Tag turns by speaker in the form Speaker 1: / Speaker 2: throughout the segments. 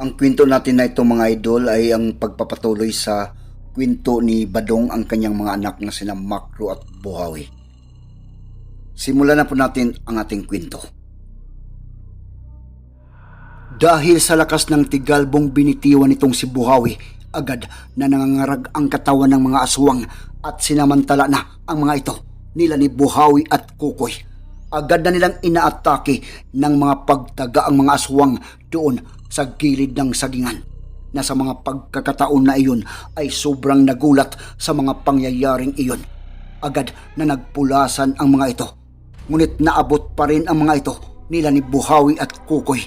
Speaker 1: Ang kwento natin na ito mga idol ay ang pagpapatuloy sa kwento ni Badong ang kanyang mga anak na sina Makro at Buhawi. Simulan na po natin ang ating kwento. Dahil sa lakas ng tigalbong binitiwan nitong si Buhawi, agad na nangangarag ang katawan ng mga aswang at sinamantala na ang mga ito nila ni Buhawi at Kukoy. Agad na nilang inaatake ng mga pagtaga ang mga aswang doon sa gilid ng sagingan na sa mga pagkakataon na iyon ay sobrang nagulat sa mga pangyayaring iyon. Agad na nagpulasan ang mga ito. Ngunit naabot pa rin ang mga ito nila ni Buhawi at Kukoy.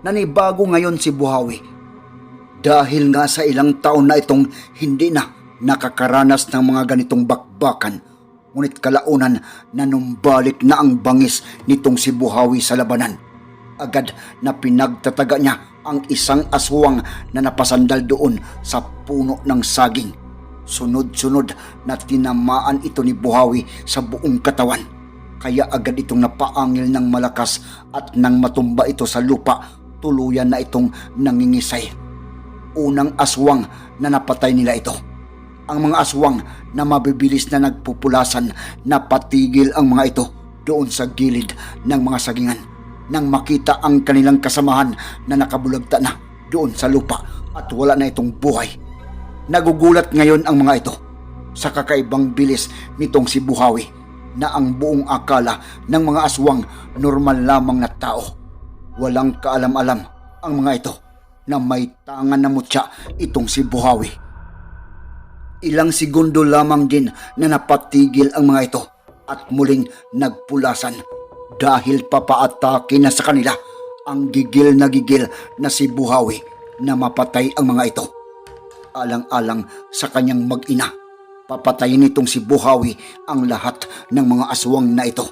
Speaker 1: Nanibago ngayon si Buhawi dahil nga sa ilang taon na itong hindi na nakakaranas ng mga ganitong bakbakan. Ngunit kalaunan na numbalik na ang bangis nitong si Buhawi sa labanan. Agad na pinagtataga niya ang isang aswang na napasandal doon sa puno ng saging. Sunod-sunod na tinamaan ito ni Buhawi sa buong katawan. Kaya agad itong napaangil ng malakas at nang matumba ito sa lupa, tuluyan na itong nangingisay unang aswang na napatay nila ito. Ang mga aswang na mabibilis na nagpupulasan napatigil ang mga ito doon sa gilid ng mga sagingan nang makita ang kanilang kasamahan na nakabulagta na doon sa lupa at wala na itong buhay. Nagugulat ngayon ang mga ito sa kakaibang bilis nitong si Buhawi na ang buong akala ng mga aswang normal lamang na tao. Walang kaalam-alam ang mga ito na may tangan na mutya itong si Buhawi. Ilang segundo lamang din na napatigil ang mga ito at muling nagpulasan dahil papaatake na sa kanila ang gigil na gigil na si Buhawi na mapatay ang mga ito. Alang-alang sa kanyang mag-ina, papatayin nitong si Buhawi ang lahat ng mga aswang na ito.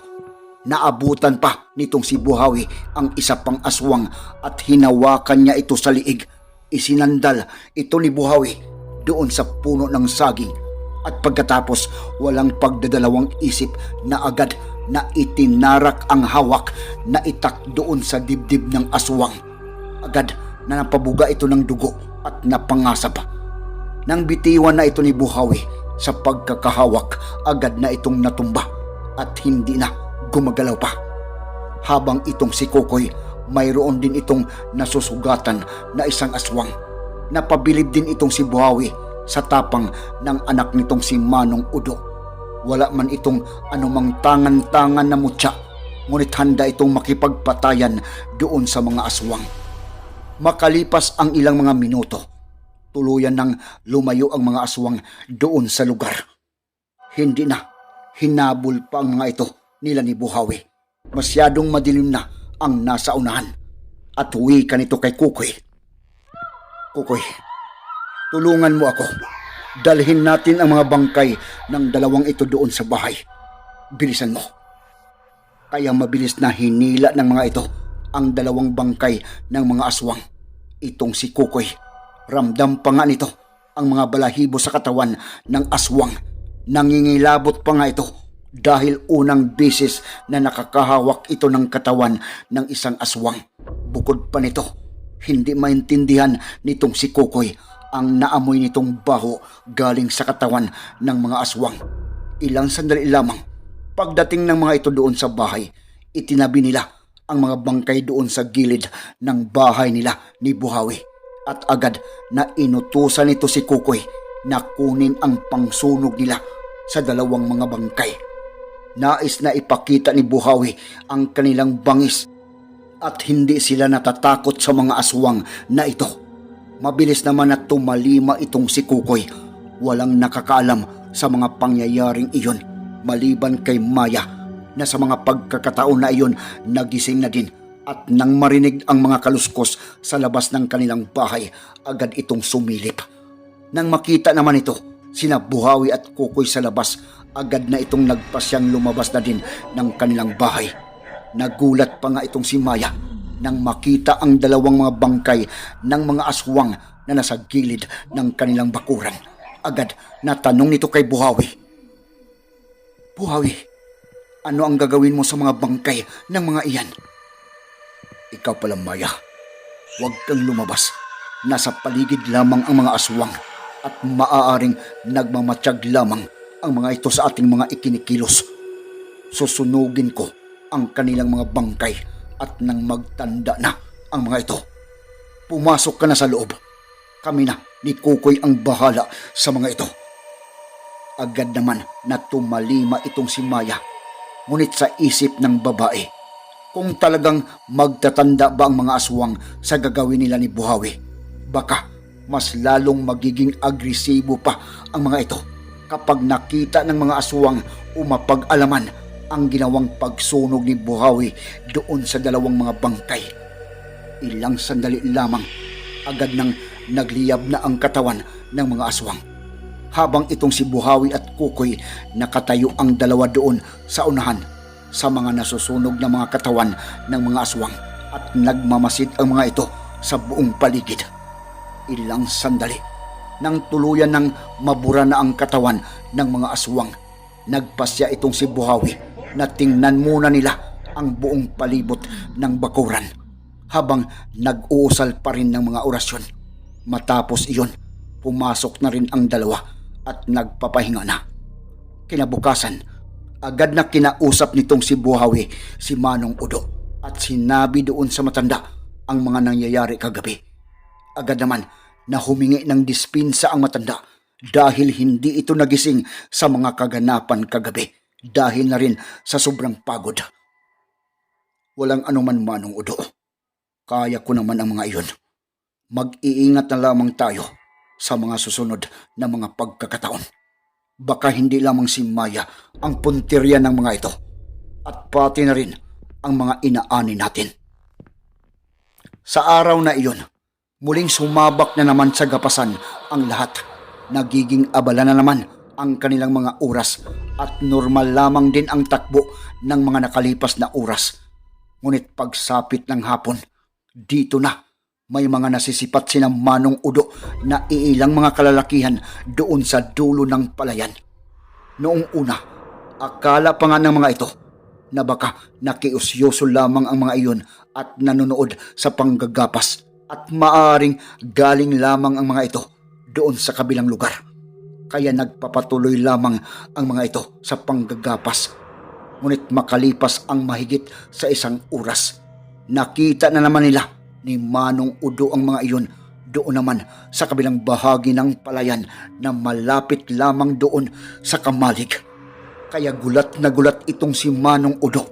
Speaker 1: Naabutan pa nitong si Buhawi ang isa pang aswang at hinawakan niya ito sa liig. Isinandal ito ni Buhawi doon sa puno ng saging at pagkatapos walang pagdadalawang isip na agad na itinarak ang hawak na itak doon sa dibdib ng aswang. Agad na napabuga ito ng dugo at napangasap. Nang bitiwan na ito ni Buhawi sa pagkakahawak, agad na itong natumba at hindi na gumagalaw pa. Habang itong si Kokoy, mayroon din itong nasusugatan na isang aswang. Napabilib din itong si Buhawi sa tapang ng anak nitong si Manong Udo. Wala man itong anumang tangan-tangan na mutya, ngunit handa itong makipagpatayan doon sa mga aswang. Makalipas ang ilang mga minuto, tuluyan nang lumayo ang mga aswang doon sa lugar. Hindi na, hinabol pa ang mga ito nila ni Buhawi. Masyadong madilim na ang nasa unahan. At huwi ka nito kay Kukoy. Kukoy, tulungan mo ako. Dalhin natin ang mga bangkay ng dalawang ito doon sa bahay. Bilisan mo. Kaya mabilis na hinila ng mga ito ang dalawang bangkay ng mga aswang. Itong si Kukoy. Ramdam pa nga nito ang mga balahibo sa katawan ng aswang. Nangingilabot pa nga ito dahil unang beses na nakakahawak ito ng katawan ng isang aswang. Bukod pa nito, hindi maintindihan nitong si Kukoy ang naamoy nitong baho galing sa katawan ng mga aswang. Ilang sandali lamang, pagdating ng mga ito doon sa bahay, itinabi nila ang mga bangkay doon sa gilid ng bahay nila ni Buhawi. At agad na inutusan nito si Kukoy na kunin ang pangsunog nila sa dalawang mga bangkay. Nais na ipakita ni Buhawi ang kanilang bangis at hindi sila natatakot sa mga aswang na ito. Mabilis naman na tumalima itong si Kukoy. Walang nakakaalam sa mga pangyayaring iyon maliban kay Maya na sa mga pagkakataon na iyon nagising na din At nang marinig ang mga kaluskos sa labas ng kanilang bahay, agad itong sumilip. Nang makita naman ito, sina Buhawi at Kukoy sa labas, agad na itong nagpasyang lumabas na din ng kanilang bahay. Nagulat pa nga itong si Maya nang makita ang dalawang mga bangkay ng mga aswang na nasa gilid ng kanilang bakuran. Agad na tanong nito kay Buhawi. Buhawi, ano ang gagawin mo sa mga bangkay ng mga iyan? Ikaw pala, Maya. Huwag kang lumabas. Nasa paligid lamang ang mga aswang at maaaring nagmamatsyag lamang ang mga ito sa ating mga ikinikilos. Susunugin ko ang kanilang mga bangkay at nang magtanda na ang mga ito. Pumasok ka na sa loob. Kami na ni Kukoy ang bahala sa mga ito. Agad naman na tumalima itong si Maya. Ngunit sa isip ng babae, kung talagang magtatanda ba ang mga aswang sa gagawin nila ni Buhawi, baka mas lalong magiging agresibo pa ang mga ito kapag nakita ng mga aswang umapag-alaman ang ginawang pagsunog ni Buhawi doon sa dalawang mga bangkay. Ilang sandali lamang, agad nang nagliyab na ang katawan ng mga aswang habang itong si Buhawi at Kukoy nakatayo ang dalawa doon sa unahan sa mga nasusunog na mga katawan ng mga aswang at nagmamasid ang mga ito sa buong paligid. Ilang sandali nang tuluyan ng mabura na ang katawan ng mga aswang. Nagpasya itong si Buhawi na tingnan muna nila ang buong palibot ng bakuran habang nag-uusal pa rin ng mga orasyon. Matapos iyon, pumasok na rin ang dalawa at nagpapahinga na. Kinabukasan, agad na kinausap nitong si Buhawi si Manong Udo at sinabi doon sa matanda ang mga nangyayari kagabi. Agad naman na humingi ng dispinsa ang matanda dahil hindi ito nagising sa mga kaganapan kagabi dahil na rin sa sobrang pagod. Walang anuman Manong Udo. Kaya ko naman ang mga iyon. Mag-iingat na lamang tayo sa mga susunod na mga pagkakataon. Baka hindi lamang si Maya ang puntirya ng mga ito at pati na rin ang mga inaani natin. Sa araw na iyon, muling sumabak na naman sa gapasan ang lahat. Nagiging abala na naman ang kanilang mga oras at normal lamang din ang takbo ng mga nakalipas na oras. Ngunit pagsapit ng hapon, dito na may mga nasisipat sina Manong Udo na iilang mga kalalakihan doon sa dulo ng palayan. Noong una, akala pa nga ng mga ito na baka nakiusyoso lamang ang mga iyon at nanonood sa panggagapas at maaring galing lamang ang mga ito doon sa kabilang lugar. Kaya nagpapatuloy lamang ang mga ito sa panggagapas. Ngunit makalipas ang mahigit sa isang oras, nakita na naman nila ni Manong Udo ang mga iyon doon naman sa kabilang bahagi ng palayan na malapit lamang doon sa kamalig. Kaya gulat na gulat itong si Manong Udo.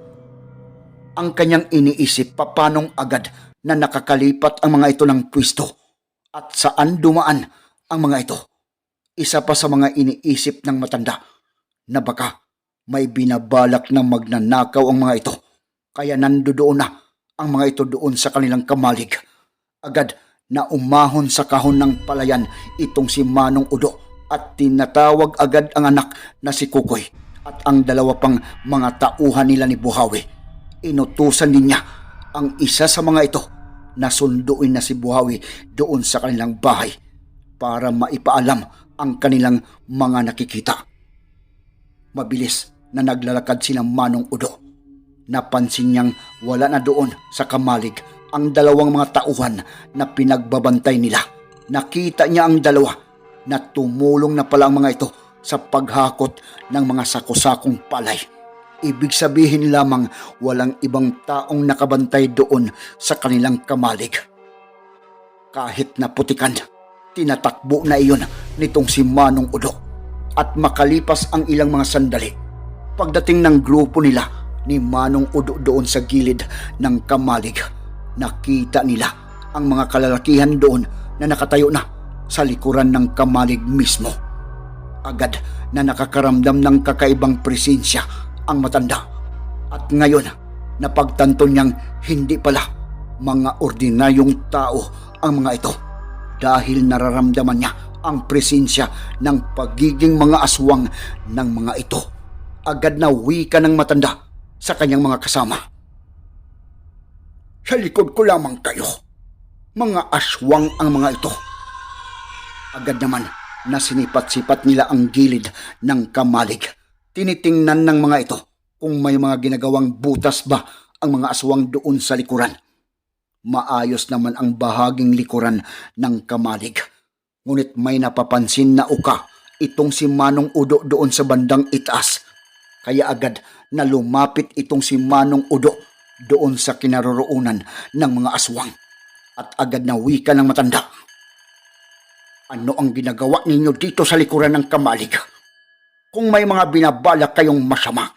Speaker 1: Ang kanyang iniisip papanong agad na nakakalipat ang mga ito ng pwisto at saan dumaan ang mga ito. Isa pa sa mga iniisip ng matanda na baka may binabalak na magnanakaw ang mga ito. Kaya nandoon na ang mga ito doon sa kanilang kamalig. Agad na umahon sa kahon ng palayan itong si Manong Udo at tinatawag agad ang anak na si Kukoy at ang dalawa pang mga tauhan nila ni Buhawi. Inutusan din niya ang isa sa mga ito na sunduin na si Buhawi doon sa kanilang bahay para maipaalam ang kanilang mga nakikita. Mabilis na naglalakad sila Manong Udo napansin niyang wala na doon sa kamalig ang dalawang mga tauhan na pinagbabantay nila. Nakita niya ang dalawa na tumulong na pala ang mga ito sa paghakot ng mga sakosakong palay. Ibig sabihin lamang walang ibang taong nakabantay doon sa kanilang kamalig. Kahit na putikan, tinatakbo na iyon nitong si Manong Udo. At makalipas ang ilang mga sandali, pagdating ng grupo nila, ni Manong Udo doon sa gilid ng kamalig. Nakita nila ang mga kalalakihan doon na nakatayo na sa likuran ng kamalig mismo. Agad na nakakaramdam ng kakaibang presensya ang matanda. At ngayon, napagtanto niyang hindi pala mga ordinaryong tao ang mga ito dahil nararamdaman niya ang presensya ng pagiging mga aswang ng mga ito. Agad na wika ng matanda sa kanyang mga kasama. Sa likod ko lamang kayo. Mga aswang ang mga ito. Agad naman na sinipat-sipat nila ang gilid ng kamalig. Tinitingnan ng mga ito kung may mga ginagawang butas ba ang mga aswang doon sa likuran. Maayos naman ang bahaging likuran ng kamalig. Ngunit may napapansin na uka itong si Manong Udo doon sa bandang itaas. Kaya agad na lumapit itong si Manong Udo doon sa kinaroroonan ng mga aswang. At agad na wika ng matanda. Ano ang ginagawa ninyo dito sa likuran ng kamalig? Kung may mga binabalak kayong masama,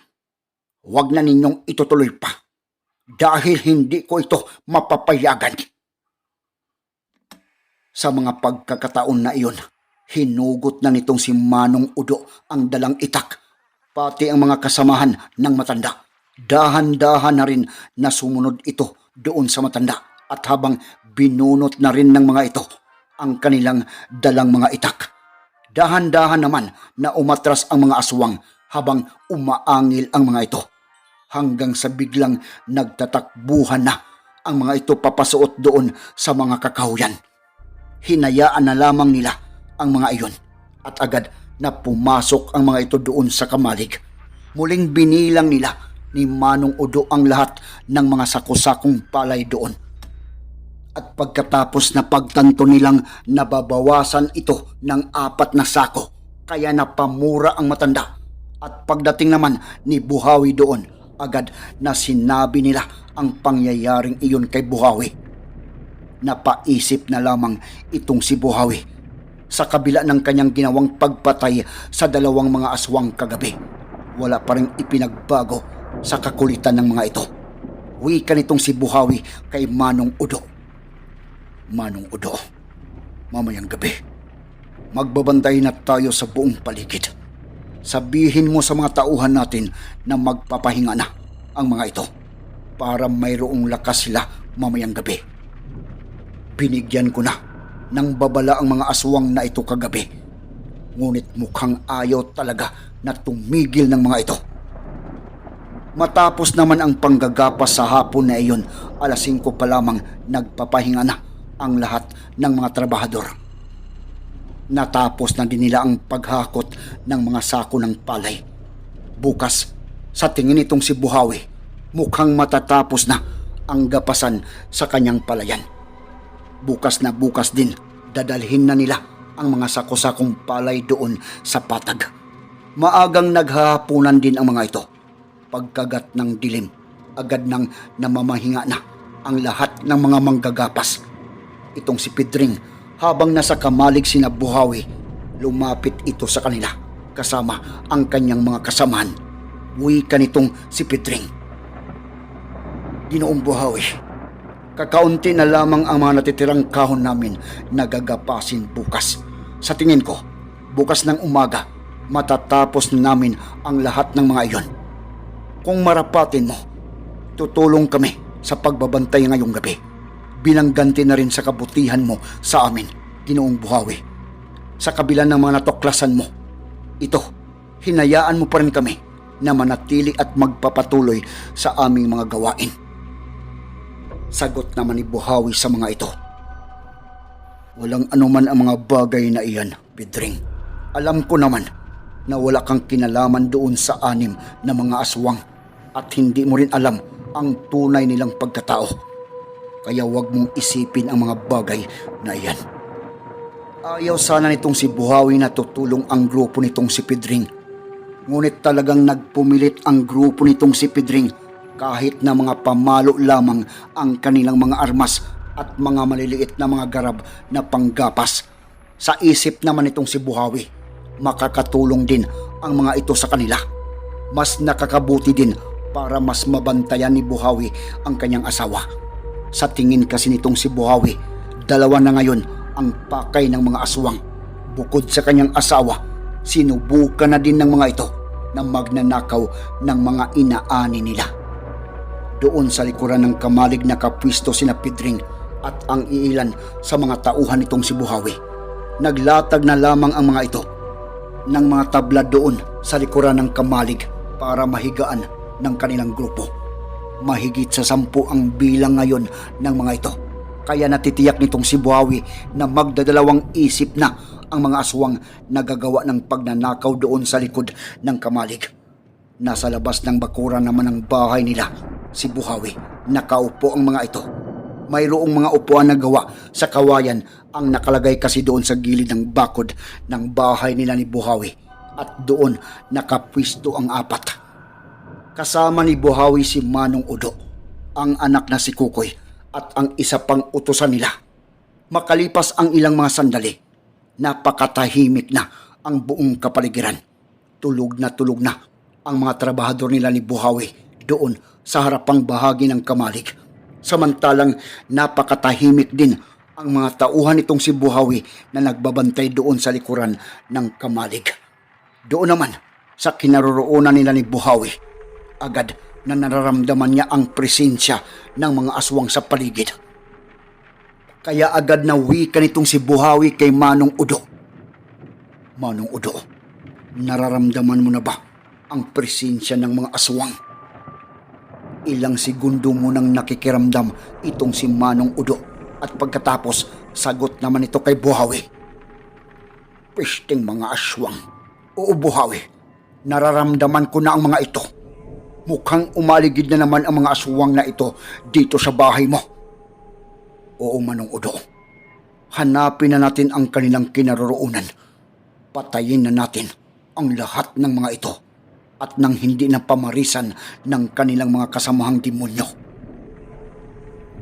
Speaker 1: huwag na ninyong itutuloy pa dahil hindi ko ito mapapayagan. Sa mga pagkakataon na iyon, hinugot na nitong si Manong Udo ang dalang itak, pati ang mga kasamahan ng matanda. Dahan-dahan na rin na sumunod ito doon sa matanda at habang binunot na rin ng mga ito ang kanilang dalang mga itak. Dahan-dahan naman na umatras ang mga aswang habang umaangil ang mga ito hanggang sa biglang nagtatakbuhan na ang mga ito papasuot doon sa mga kakahuyan. Hinayaan na lamang nila ang mga iyon at agad na pumasok ang mga ito doon sa kamalig. Muling binilang nila ni Manong Udo ang lahat ng mga sakusakong palay doon. At pagkatapos na pagtanto nilang nababawasan ito ng apat na sako, kaya napamura ang matanda. At pagdating naman ni Buhawi doon, agad na sinabi nila ang pangyayaring iyon kay Buhawi. Napaisip na lamang itong si Buhawi sa kabila ng kanyang ginawang pagpatay sa dalawang mga aswang kagabi. Wala pa rin ipinagbago sa kakulitan ng mga ito. Wika nitong si Buhawi kay Manong Udo. Manong Udo, mamayang gabi, magbabantay na tayo sa buong paligid. Sabihin mo sa mga tauhan natin na magpapahinga na ang mga ito para mayroong lakas sila mamayang gabi. Binigyan ko na ng babala ang mga aswang na ito kagabi. Ngunit mukhang ayaw talaga na tumigil ng mga ito. Matapos naman ang panggagapas sa hapon na iyon, alas 5 pa lamang nagpapahinga na ang lahat ng mga trabahador. Natapos na din nila ang paghakot ng mga sako ng palay. Bukas, sa tingin nitong si Buhawi, mukhang matatapos na ang gapasan sa kanyang palayan. Bukas na bukas din, dadalhin na nila ang mga sako-sakong palay doon sa patag. Maagang naghahapunan din ang mga ito. Pagkagat ng dilim, agad nang namamahinga na ang lahat ng mga manggagapas itong si Pedring habang nasa kamalig sina Buhawi. Lumapit ito sa kanila kasama ang kanyang mga kasamahan. Wika nitong si Pedring. Ginoong Buhawi, kakaunti na lamang ang mga natitirang kahon namin na gagapasin bukas. Sa tingin ko, bukas ng umaga, matatapos na namin ang lahat ng mga iyon. Kung marapatin mo, tutulong kami sa pagbabantay ngayong gabi bilang ganti na rin sa kabutihan mo sa amin, Ginoong Buhawi. Sa kabila ng mga natuklasan mo, ito, hinayaan mo pa rin kami na manatili at magpapatuloy sa aming mga gawain. Sagot naman ni Buhawi sa mga ito. Walang anuman ang mga bagay na iyan, Pedring. Alam ko naman na wala kang kinalaman doon sa anim na mga aswang at hindi mo rin alam ang tunay nilang pagkatao kaya huwag mong isipin ang mga bagay na iyan. Ayaw sana nitong si Buhawi na tutulong ang grupo nitong si Pedring. Ngunit talagang nagpumilit ang grupo nitong si Pedring kahit na mga pamalo lamang ang kanilang mga armas at mga maliliit na mga garab na panggapas. Sa isip naman itong si Buhawi, makakatulong din ang mga ito sa kanila. Mas nakakabuti din para mas mabantayan ni Buhawi ang kanyang asawa sa tingin kasi nitong si Buhawi, dalawa na ngayon ang pakay ng mga aswang. Bukod sa kanyang asawa, sinubukan na din ng mga ito na magnanakaw ng mga inaani nila. Doon sa likuran ng kamalig na kapwisto sina Pedring at ang iilan sa mga tauhan nitong si Buhawi. Naglatag na lamang ang mga ito ng mga tabla doon sa likuran ng kamalig para mahigaan ng kanilang grupo. Mahigit sa sampu ang bilang ngayon ng mga ito. Kaya natitiyak nitong si Buhawi na magdadalawang isip na ang mga aswang nagagawa ng pagnanakaw doon sa likod ng kamalig. Nasa labas ng bakuran naman ng bahay nila, si Buhawi. Nakaupo ang mga ito. Mayroong mga upuan na gawa sa kawayan ang nakalagay kasi doon sa gilid ng bakod ng bahay nila ni Buhawi. At doon nakapwisto ang apat. Kasama ni Buhawi si Manong Udo, ang anak na si Kukoy at ang isa pang utusan nila. Makalipas ang ilang mga sandali, napakatahimik na ang buong kapaligiran. Tulog na tulog na ang mga trabahador nila ni Buhawi doon sa harapang bahagi ng kamalig. Samantalang napakatahimik din ang mga tauhan nitong si Buhawi na nagbabantay doon sa likuran ng kamalig. Doon naman sa kinaroroonan nila ni Buhawi, agad na nararamdaman niya ang presensya ng mga aswang sa paligid. Kaya agad na wika nitong si Buhawi kay Manong Udo. Manong Udo, nararamdaman mo na ba ang presensya ng mga aswang? Ilang segundo mo nang nakikiramdam itong si Manong Udo at pagkatapos sagot naman ito kay Buhawi. Pisting mga aswang. Oo Buhawi, nararamdaman ko na ang mga ito. Mukhang umaligid na naman ang mga aswang na ito dito sa bahay mo. Oo Manong Udo, hanapin na natin ang kanilang kinaroroonan. Patayin na natin ang lahat ng mga ito at nang hindi na pamarisan ng kanilang mga kasamahang demonyo.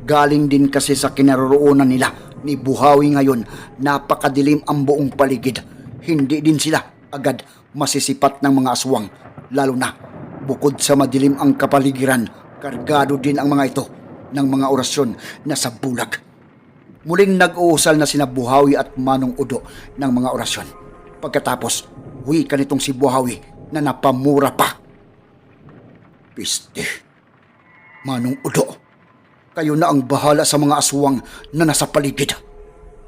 Speaker 1: Galing din kasi sa kinaroroonan nila ni Buhawi ngayon, napakadilim ang buong paligid. Hindi din sila agad masisipat ng mga aswang, lalo na bukod sa madilim ang kapaligiran, kargado din ang mga ito ng mga orasyon na sa bulag. Muling nag-uusal na sina Buhawi at Manong Udo ng mga orasyon. Pagkatapos, wika nitong si Buhawi na napamura pa. Piste. Manong Udo, kayo na ang bahala sa mga aswang na nasa paligid.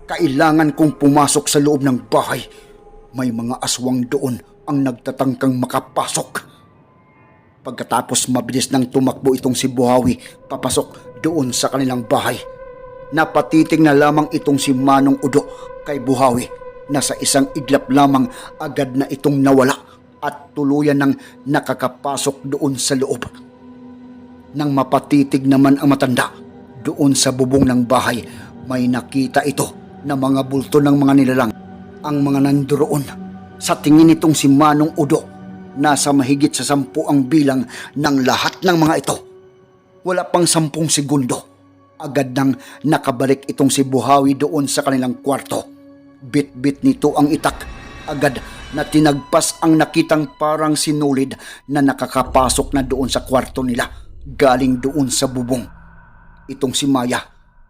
Speaker 1: Kailangan kong pumasok sa loob ng bahay. May mga aswang doon ang nagtatangkang makapasok. Pagkatapos mabilis nang tumakbo itong si Buhawi papasok doon sa kanilang bahay. Napatiting na lamang itong si Manong Udo kay Buhawi na sa isang iglap lamang agad na itong nawala at tuluyan ng nakakapasok doon sa loob. Nang mapatitig naman ang matanda, doon sa bubong ng bahay, may nakita ito na mga bulto ng mga nilalang. Ang mga nandoon, sa tingin nitong si Manong Udo, nasa mahigit sa sampu ang bilang ng lahat ng mga ito. Wala pang sampung segundo, agad nang nakabalik itong si Buhawi doon sa kanilang kwarto. Bit-bit nito ang itak, agad na tinagpas ang nakitang parang sinulid na nakakapasok na doon sa kwarto nila galing doon sa bubong. Itong si Maya,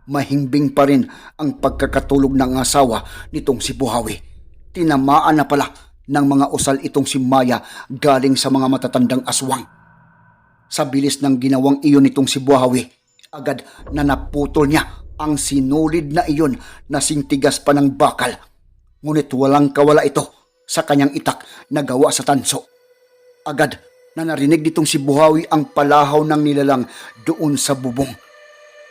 Speaker 1: mahimbing pa rin ang pagkakatulog ng asawa nitong si Buhawi. Tinamaan na pala ng mga usal itong si Maya galing sa mga matatandang aswang. Sa bilis ng ginawang iyon nitong si Buhawi, agad na naputol niya ang sinulid na iyon na sintigas pa ng bakal. Ngunit walang kawala ito sa kanyang itak na gawa sa tanso. Agad na narinig nitong si Buhawi ang palahaw ng nilalang doon sa bubong.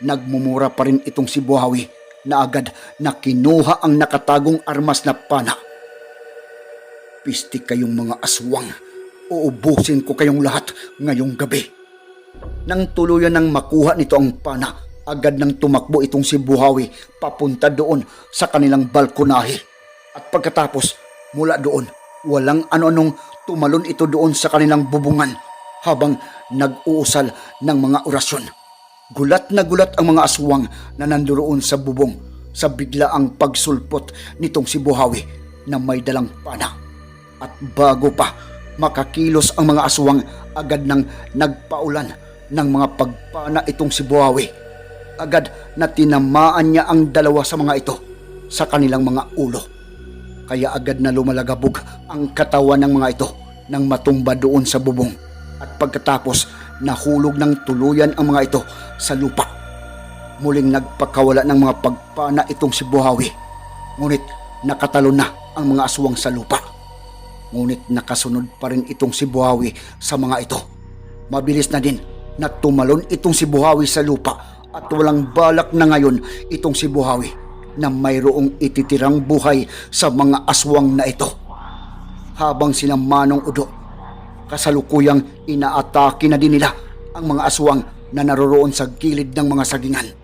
Speaker 1: Nagmumura pa rin itong si Buhawi na agad na kinuha ang nakatagong armas na pana. Pisti kayong mga aswang. Uubusin ko kayong lahat ngayong gabi. Nang tuluyan ng makuha nito ang pana, agad nang tumakbo itong si Buhawi papunta doon sa kanilang balkonahe. At pagkatapos, mula doon, walang ano-anong tumalon ito doon sa kanilang bubungan habang nag-uusal ng mga orasyon. Gulat na gulat ang mga aswang na nandoon sa bubong sa biglaang pagsulpot nitong si Buhawi na may dalang pana. At bago pa makakilos ang mga aswang agad nang nagpaulan ng mga pagpana itong si Buhawi. Agad na tinamaan niya ang dalawa sa mga ito sa kanilang mga ulo. Kaya agad na lumalagabog ang katawan ng mga ito nang matumba doon sa bubong. At pagkatapos nahulog ng tuluyan ang mga ito sa lupa. Muling nagpakawala ng mga pagpana itong si Buhawi. Ngunit nakatalo na ang mga aswang sa lupa. Ngunit nakasunod pa rin itong si Buhawi sa mga ito. Mabilis na din na tumalon itong si Buhawi sa lupa at walang balak na ngayon itong si Buhawi na mayroong ititirang buhay sa mga aswang na ito. Habang sila Manong Udo, kasalukuyang inaatake na din nila ang mga aswang na naroroon sa gilid ng mga sagingan.